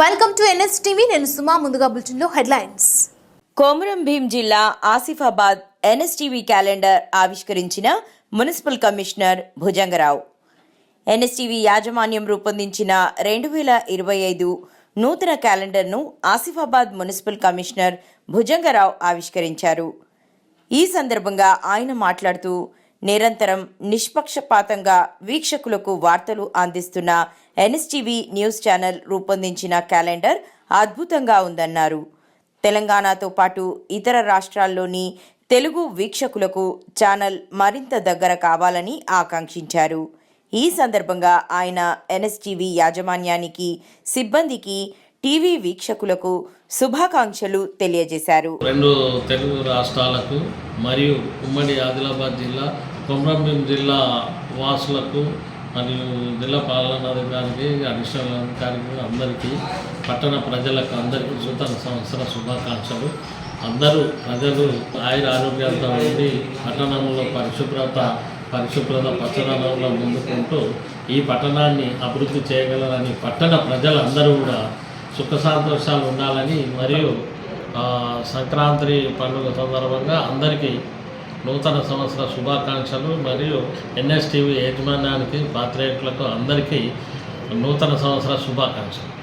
Welcome to NS TV నేను సుమా ముందుగా బులెటిన్లో హెడ్లైన్స్. కోమరం భీం జిల్లా ఆసిఫాబాద్ ఎన్ఎస్టీవీ క్యాలెండర్ ఆవిష్కరించిన మున్సిపల్ కమిషనర్ భుజంగరావు. ఎన్ఎస్టీవీ యాజమాన్యం రూపొందించిన రెండు వేల ఇరవై ఐదు నూతన క్యాలెండర్ను ఆసిఫాబాద్ మున్సిపల్ కమిషనర్ భుజంగరావు ఆవిష్కరించారు. ఈ సందర్భంగా ఆయన మాట్లాడుతూ నిరంతరం నిష్పక్షపాతంగా వీక్షకులకు వార్తలు అందిస్తున్న ఎన్ఎస్టీవీ న్యూస్ ఛానల్ రూపొందించిన క్యాలెండర్ అద్భుతంగా ఉందన్నారు. తెలంగాణతో పాటు ఇతర రాష్ట్రాల్లోని తెలుగు వీక్షకులకు ఛానల్ మరింత దగ్గర కావాలని ఆకాంక్షించారు. ఈ సందర్భంగా ఆయన ఎన్ఎస్టీవీ యాజమాన్యానికి సిబ్బందికి టీవీ వీక్షకులకు శుభాకాంక్షలు తెలియజేశారు. రెండు తెలుగు రాష్ట్రాలకు మరియు ఉమ్మడి ఆదిలాబాద్ జిల్లా కొమరంభీం జిల్లా వాసులకు మరియు జిల్లా పాలనాధికారికి అడిషనల్ అధికారికి అందరికీ పట్టణ ప్రజలకు అందరికీ నూతన సంవత్సర శుభాకాంక్షలు. అందరూ ప్రజలు ఆయుర ఆరోగ్యాలతో ఉండి పట్టణంలో పరిశుభ్రత పరిశుభ్రత పచ్చదనంలో ముందుకుంటూ ఈ పట్టణాన్ని అభివృద్ధి చేయగలరని పట్టణ ప్రజలందరూ కూడా సుఖ సంతోషాలు ఉండాలని మరియు సంక్రాంతి పండుగ సందర్భంగా అందరికీ నూతన సంవత్సర శుభాకాంక్షలు మరియు ఎన్ఎస్టీవీ యాజమాన్యానికి పాత్రికులకు అందరికీ నూతన సంవత్సర శుభాకాంక్షలు.